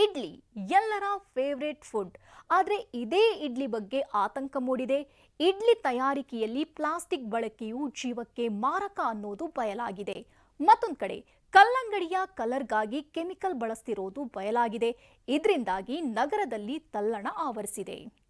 ಇಡ್ಲಿ ಎಲ್ಲರ favourite food ಆದರೆ ಇದೇ ಇಡ್ಲಿ ಬಗ್ಗೆ ಆತಂಕ ಮೂಡಿದೆ. ಇಡ್ಲಿ ತಯಾರಿಕೆಯಲ್ಲಿ ಪ್ಲಾಸ್ಟಿಕ್ ಬಳಕೆಯು ಜೀವಕ್ಕೆ ಮಾರಕ ಅನ್ನೋದು ಬಯಲಾಗಿದೆ. ಮತ್ತೊಂದು ಕಡೆ, ಕಲ್ಲಂಗಡಿಯ ಕಲರ್ಗಾಗಿ ಕೆಮಿಕಲ್ ಬಳಸ್ತಿರೋದು ಬಯಲಾಗಿದೆ. ಇದರಿಂದಾಗಿ ನಗರದಲ್ಲಿ ತಲ್ಲಣ ಆವರಿಸಿದೆ.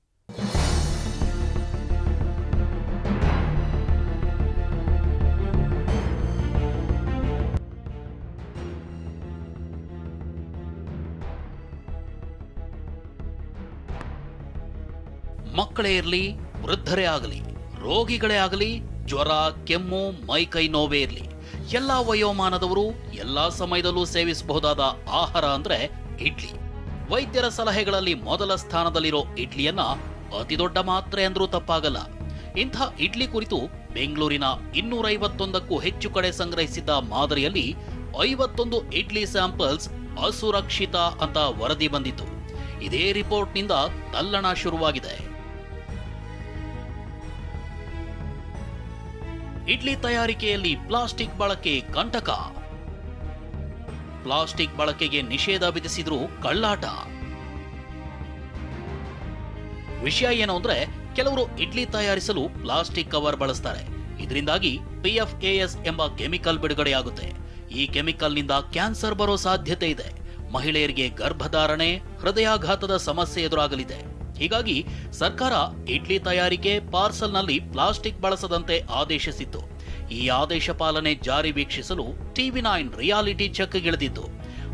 ಮಕ್ಕಳೇ ಇರಲಿ, ವೃದ್ಧರೇ ಆಗಲಿ, ರೋಗಿಗಳೇ ಆಗಲಿ, ಜ್ವರ, ಕೆಮ್ಮು ಮೈಕೈ ನೋವೇ ಇರಲಿ, ಎಲ್ಲ ವಯೋಮಾನದವರು ಎಲ್ಲಾ ಸಮಯದಲ್ಲೂ ಸೇವಿಸಬಹುದಾದ ಆಹಾರ ಅಂದ್ರೆ ಇಡ್ಲಿ. ವೈದ್ಯರ ಸಲಹೆಗಳಲ್ಲಿ ಮೊದಲ ಸ್ಥಾನದಲ್ಲಿರೋ ಇಡ್ಲಿಯನ್ನ ಅತಿದೊಡ್ಡ ಮಾತ್ರೆ ಅಂದ್ರೂ ತಪ್ಪಾಗಲ್ಲ. ಇಂಥ ಇಡ್ಲಿ ಕುರಿತು ಬೆಂಗಳೂರಿನ ಇನ್ನೂರೈವತ್ತೊಂದಕ್ಕೂ ಹೆಚ್ಚು ಕಡೆ ಸಂಗ್ರಹಿಸಿದ್ದ ಮಾದರಿಯಲ್ಲಿ ಐವತ್ತೊಂದು ಇಡ್ಲಿ ಸ್ಯಾಂಪಲ್ಸ್ ಅಸುರಕ್ಷಿತ ಅಂತ ವರದಿ ಬಂದಿತ್ತು. ಇದೇ ರಿಪೋರ್ಟ್ನಿಂದ ತಲ್ಲಣ ಶುರುವಾಗಿದೆ. ಇಡ್ಲಿ ತಯಾರಿಕೆಯಲ್ಲಿ ಪ್ಲಾಸ್ಟಿಕ್ ಬಳಕೆ ಕಂಟಕ. ಪ್ಲಾಸ್ಟಿಕ್ ಬಳಕೆಗೆ ನಿಷೇಧ ವಿಧಿಸಿದ್ರು ಕಳ್ಳಾಟ. ವಿಷಯ ಏನು ಅಂದ್ರೆ ಕೆಲವರು ಇಡ್ಲಿ ತಯಾರಿಸಲು ಪ್ಲಾಸ್ಟಿಕ್ ಕವರ್ ಬಳಸ್ತಾರೆ. ಇದರಿಂದಾಗಿ ಪಿಎಫ್ಎಎಸ್ ಎಂಬ ಕೆಮಿಕಲ್ ಬಿಡುಗಡೆಯಾಗುತ್ತೆ. ಈ ಕೆಮಿಕಲ್ನಿಂದ ಕ್ಯಾನ್ಸರ್ ಬರೋ ಸಾಧ್ಯತೆ ಇದೆ. ಮಹಿಳೆಯರಿಗೆ ಗರ್ಭಧಾರಣೆ, ಹೃದಯಾಘಾತದ ಸಮಸ್ಯೆ ಎದುರಾಗಲಿದೆ. ಹೀಗಾಗಿ ಸರ್ಕಾರ ಇಡ್ಲಿ ತಯಾರಿಕೆ ಪಾರ್ಸಲ್ನಲ್ಲಿ ಪ್ಲಾಸ್ಟಿಕ್ ಬಳಸದಂತೆ ಆದೇಶಿಸಿತ್ತು. ಈ ಆದೇಶ ಪಾಲನೆ ಜಾರಿ ವೀಕ್ಷಿಸಲು ಟಿವಿ ನೈನ್ ರಿಯಾಲಿಟಿ ಚೆಕ್ ಚೆಕ್ಗಿಳಿದಿತ್ತು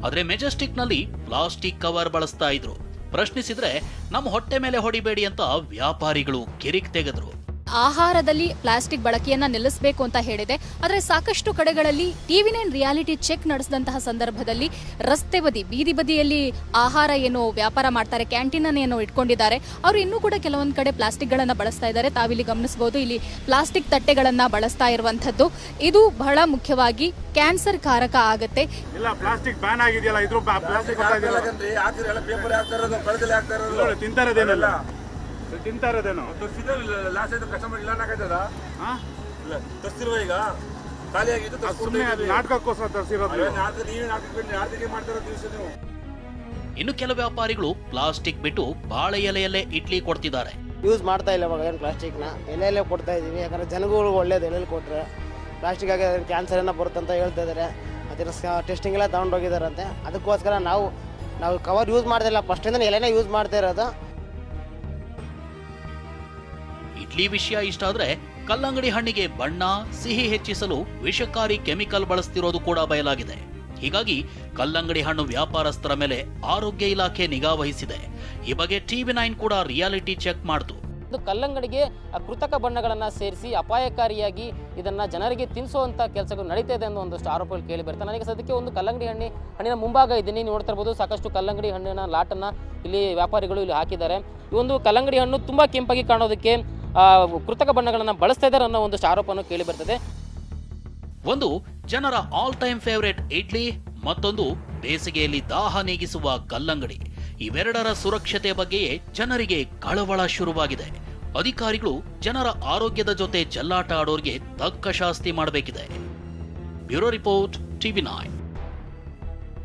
ಆದರೆ ಮೆಜೆಸ್ಟಿಕ್ನಲ್ಲಿ ಪ್ಲಾಸ್ಟಿಕ್ ಕವರ್ ಬಳಸ್ತಾ ಇದ್ರು. ಪ್ರಶ್ನಿಸಿದ್ರೆ, ನಮ್ಮ ಹೊಟ್ಟೆ ಮೇಲೆ ಹೊಡಿಬೇಡಿ ಅಂತ ವ್ಯಾಪಾರಿಗಳು ಕಿರಿಕ್ ತೆಗೆದ್ರು. ಆಹಾರದಲ್ಲಿ ಪ್ಲಾಸ್ಟಿಕ್ ಬಳಕೆಯನ್ನ ನಿಲ್ಲಿಸಬೇಕು ಅಂತ ಹೇಳಿದೆ. ಆದರೆ ಸಾಕಷ್ಟು ಕಡೆಗಳಲ್ಲಿ ಟಿವಿ ನೈನ್ ರಿಯಾಲಿಟಿ ಚೆಕ್ ನಡೆಸಿದಂತಹ ಸಂದರ್ಭದಲ್ಲಿ ರಸ್ತೆ ಬದಿ ಬೀದಿ ಬದಿಯಲ್ಲಿ ಆಹಾರ ಏನು ವ್ಯಾಪಾರ ಮಾಡ್ತಾರೆ ಕ್ಯಾಂಟೀನ್ ಅನ್ನು ಏನೋ ಇಟ್ಕೊಂಡಿದ್ದಾರೆ. ಅವರು ಇನ್ನೂ ಕೂಡ ಕೆಲವೊಂದು ಕಡೆ ಪ್ಲಾಸ್ಟಿಕ್ಗಳನ್ನು ಬಳಸ್ತಾ ಇದ್ದಾರೆ. ತಾವಿಲ್ಲಿ ಗಮನಿಸಬಹುದು ಇಲ್ಲಿ ಪ್ಲಾಸ್ಟಿಕ್ ತಟ್ಟೆಗಳನ್ನ ಬಳಸ್ತಾ ಇರುವಂತದ್ದು ಇದು ಬಹಳ ಮುಖ್ಯವಾಗಿ ಕ್ಯಾನ್ಸರ್ ಕಾರಕ ಆಗತ್ತೆ. ಇಲ್ಲ ಪ್ಲಾಸ್ಟಿಕ್ ಬ್ಯಾನ್ ಆಗಿದೆಯಲ್ಲ ಇದ್ರ ಪ್ಲಾಸ್ಟಿಕ್ ಬರ್ತಾ ತಿಂತಾ ಇರೋದೇನು ಲಾಸ್ಟ್ ಆಯ್ತು ಕಸ್ಟಮರ್ ಇಲ್ಲ ಅನ್ನಕತ್ತದ ಇಲ್ಲ ತರ್ಸಿರುವ ಈಗ? ಖಾಲಿ ಆಗಿದ್ದು ಅದು ಸುಮ್ಮನೆ ನಾಟಕಕ್ಕೋಸ್ಕರ ತರಿಸಿರೋದು ನೀವು. ನೀವೇ ನಾಲ್ಕು ಯಾರ್ದಿಗೆ ಮಾಡ್ತಾ ದಿವಸ ನೀವು. ಇನ್ನು ಕೆಲ ವ್ಯಾಪಾರಿಗಳು ಪ್ಲಾಸ್ಟಿಕ್ ಬಿಟ್ಟು ಬಾಳೆ ಎಲೆಯಲ್ಲೇ ಇಡ್ಲಿ ಕೊಡ್ತಿದ್ದಾರೆ. ಯೂಸ್ ಮಾಡ್ತಾ ಇಲ್ಲ ಇವಾಗ ಏನು ಪ್ಲಾಸ್ಟಿಕ್ನ ಎಲೆಯಲ್ಲೇ ಕೊಡ್ತಾ ಇದ್ದೀವಿ ಯಾಕಂದರೆ ಜನಗಳು ಒಳ್ಳೇದು ಎಲೆಯಲ್ಲಿ ಕೊಟ್ಟರೆ ಪ್ಲಾಸ್ಟಿಕ್ ಆಗಿ ಕ್ಯಾನ್ಸರ್ ಏನೋ ಬರುತ್ತೆ ಅಂತ ಹೇಳ್ತಾ ಇದ್ದಾರೆ ಅದರ ಟೆಸ್ಟಿಂಗ್ ಎಲ್ಲ ತೊಗೊಂಡೋಗಿದ್ದಾರಂತೆ ಅದಕ್ಕೋಸ್ಕರ ನಾವು ನಾವು ಕವರ್ ಯೂಸ್ ಮಾಡ್ತಾ ಇಲ್ಲ. ಫಸ್ಟಿಂದ ಎಲೆನೇ ಯೂಸ್ ಮಾಡ್ತಾ ಇರೋದು. ಇಡ್ಲಿ ವಿಷಯ ಇಷ್ಟ ಆದ್ರೆ ಕಲ್ಲಂಗಡಿ ಹಣ್ಣಿಗೆ ಬಣ್ಣ, ಸಿಹಿ ಹೆಚ್ಚಿಸಲು ವಿಷಕಾರಿ ಕೆಮಿಕಲ್ ಬಳಸ್ತಿರೋದು ಕೂಡ ಬಯಲಾಗಿದೆ. ಹೀಗಾಗಿ ಕಲ್ಲಂಗಡಿ ಹಣ್ಣು ವ್ಯಾಪಾರಸ್ಥರ ಮೇಲೆ ಆರೋಗ್ಯ ಇಲಾಖೆ ನಿಗಾ ವಹಿಸಿದೆ. ಈ ಬಗ್ಗೆ ಟಿವಿ ನೈನ್ ಕೂಡ ರಿಯಾಲಿಟಿ ಚೆಕ್ ಮಾಡ್ತು. ಕಲ್ಲಂಗಡಿಗೆ ಕೃತಕ ಬಣ್ಣಗಳನ್ನು ಸೇರಿಸಿ ಅಪಾಯಕಾರಿಯಾಗಿ ಇದನ್ನ ಜನರಿಗೆ ತಿನ್ನಿಸುವಂಥ ಕೆಲಸಗಳು ನಡೀತಾ ಇದೆ ಅನ್ನೋ ಒಂದಷ್ಟು ಆರೋಪಗಳು ಕೇಳಿ ಬರ್ತಾರೆ ನನಗೆ ಸದ್ಯಕ್ಕೆ ಒಂದು ಕಲ್ಲಂಗಡಿ ಹಣ್ಣಿ, ಹಣ್ಣಿನ ಮುಂಭಾಗ ಇದ್ದೀನಿ. ನೀವು ನೋಡ್ತಾ ಸಾಕಷ್ಟು ಕಲ್ಲಂಗಡಿ ಹಣ್ಣಿನ ಲಾಟನ್ನು ಇಲ್ಲಿ ವ್ಯಾಪಾರಿಗಳು ಇಲ್ಲಿ ಹಾಕಿದ್ದಾರೆ. ಈ ಒಂದು ಕಲ್ಲಂಗಡಿ ಹಣ್ಣು ತುಂಬ ಕೆಂಪಾಗಿ ಕಾಣೋದಕ್ಕೆ ಕೃತಕ ಬಣ್ಣಗಳನ್ನು ಬಳಸ್ತಾ ಇದ್ದಾರೆ ಅನ್ನೋ ಒಂದಷ್ಟು ಆರೋಪವನ್ನು ಕೇಳಿ ಬರ್ತದೆ. ಒಂದು, ಜನರ ಆಲ್ ಟೈಮ್ ಫೇವರೇಟ್ ಇಡ್ಲಿ, ಮತ್ತೊಂದು, ಬೇಸಿಗೆಯಲ್ಲಿ ದಾಹ ನೀಗಿಸುವ ಕಲ್ಲಂಗಡಿ. ಇವೆರಡರ ಸುರಕ್ಷತೆ ಬಗ್ಗೆಯೇ ಜನರಿಗೆ ಕಳವಳ ಶುರುವಾಗಿದೆ. ಅಧಿಕಾರಿಗಳು ಜನರ ಆರೋಗ್ಯದ ಜೊತೆ ಜಲ್ಲಾಟ ಆಡೋರಿಗೆ ತಕ್ಕ ಶಾಸ್ತಿ ಮಾಡಬೇಕಿದೆ. Bureau report, TV nine